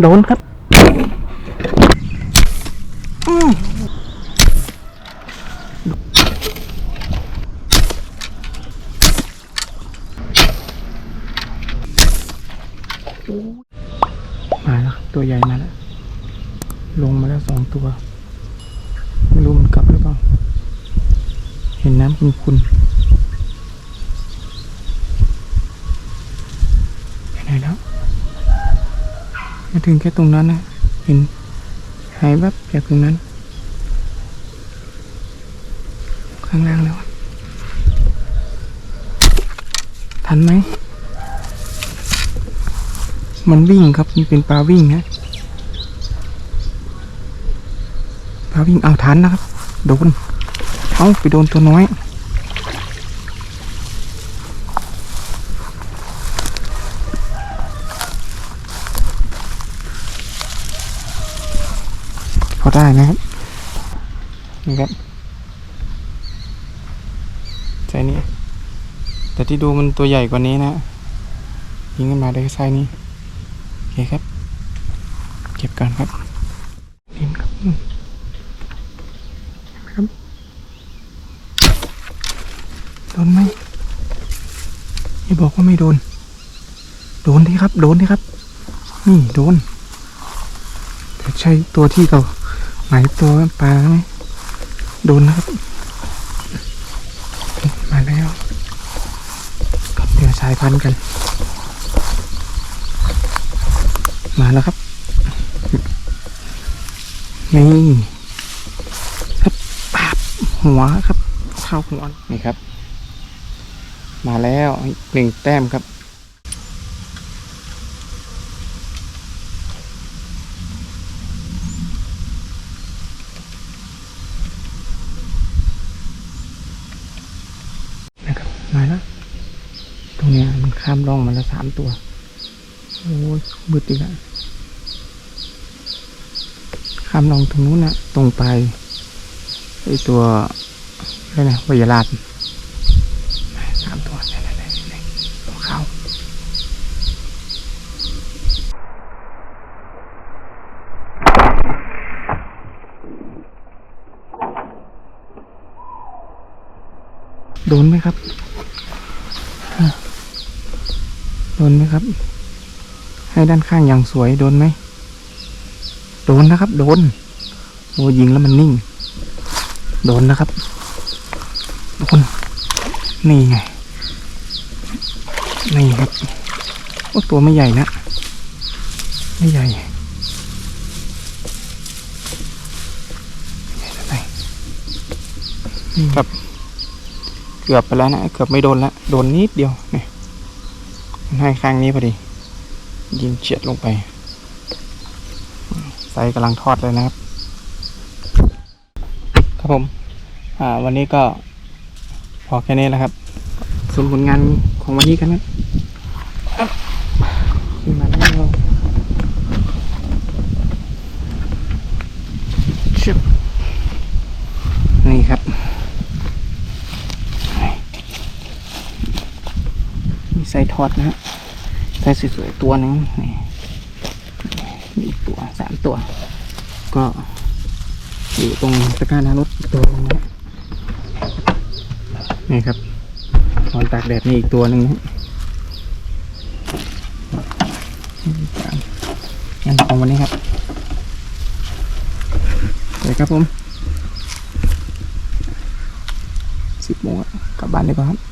โดนครับมาแล้วตัวใหญ่มาแล้ว ลงมาแล้วสองตัว ไม่รู้มันกลับหรือเปล่า เห็นน้ำคุณคุณไปไหนแล้ว มาถึงแค่ตรงนั้นนะ เห็นหายแวบจากตรงนั้น ข้างล่างแล้ว ทันไหม มันวิ่งครับมันเป็นปลาวิ่งนะปลาวิ่งเอาทันนะครับ โดน เอาไปโดนตัวน้อย พอได้นะครับนี่ครับไซส์นี้ แต่ที่ดูมันตัวใหญ่กว่านี้นะยิงขึ้นมาได้ไซนี้ โอเคครับ เก็บกันครับนี่ครับครับโดนไหมอย่าบอกว่าไม่โดน โดนที่ครับ โดนที่ครับ นี่โดน แต่ใช่ตัวที่เรา หมายตัวปลาไหมโดนนะครับ มาแล้วครับเดี๋ยวสายพันธุ์กัน มาแล้วครับนี่ครับปาบหัวครับ เข้าหัวนี่ครับ มาแล้วหนึ่งแต้มครับ นะครับ มาแล้วตรงเนี้ยมันข้ามร่องมาแล้วสามตัว โอ้ยมืดอีกแล้วข้ามร่องตรงนู้นนะตรงไปไอตัวอะไรนะวิยราชสามตัวไหนไหนไหนตัวเขาโดนไหมครับ โดนไหมครับ ให้ด้านข้างอย่างสวยโดนไหม โดนนะครับ โดนโอ้ยิงแล้วมันนิ่ง โดนนะครับ โดน นี่ไง นี่ครับ โอ้ตัวไม่ใหญ่นะ ไม่ใหญ่ครับ เกือบไปแล้วนะ เกือบไม่โดนแล้วโดนนิดเดียวเนี่ยมันให้ข้างนี้พอดี ยิงเฉียดลงไป ไซกำลังทอดเลยนะครับ ครับผม อ่า วันนี้ก็พอแค่นี้แหละครับส่วนผลงานของวันนี้กันครับอะขึ้นมาแล้วชึบนี่ครับ มีไซส์ทอดนะฮะไซส์สวยๆตัวหนึงนี่มีอีกตัวสามตัว ก็อยู่ตรงตะกร้าหน้ารถตัวนึงนะนี่ครับนอนตากแดดนี่อีกตัวหนึ่งนะงานของวันนี้ครับเดี๋ยวครับผมสิบโมงกลับบ้านดีกว่าครับ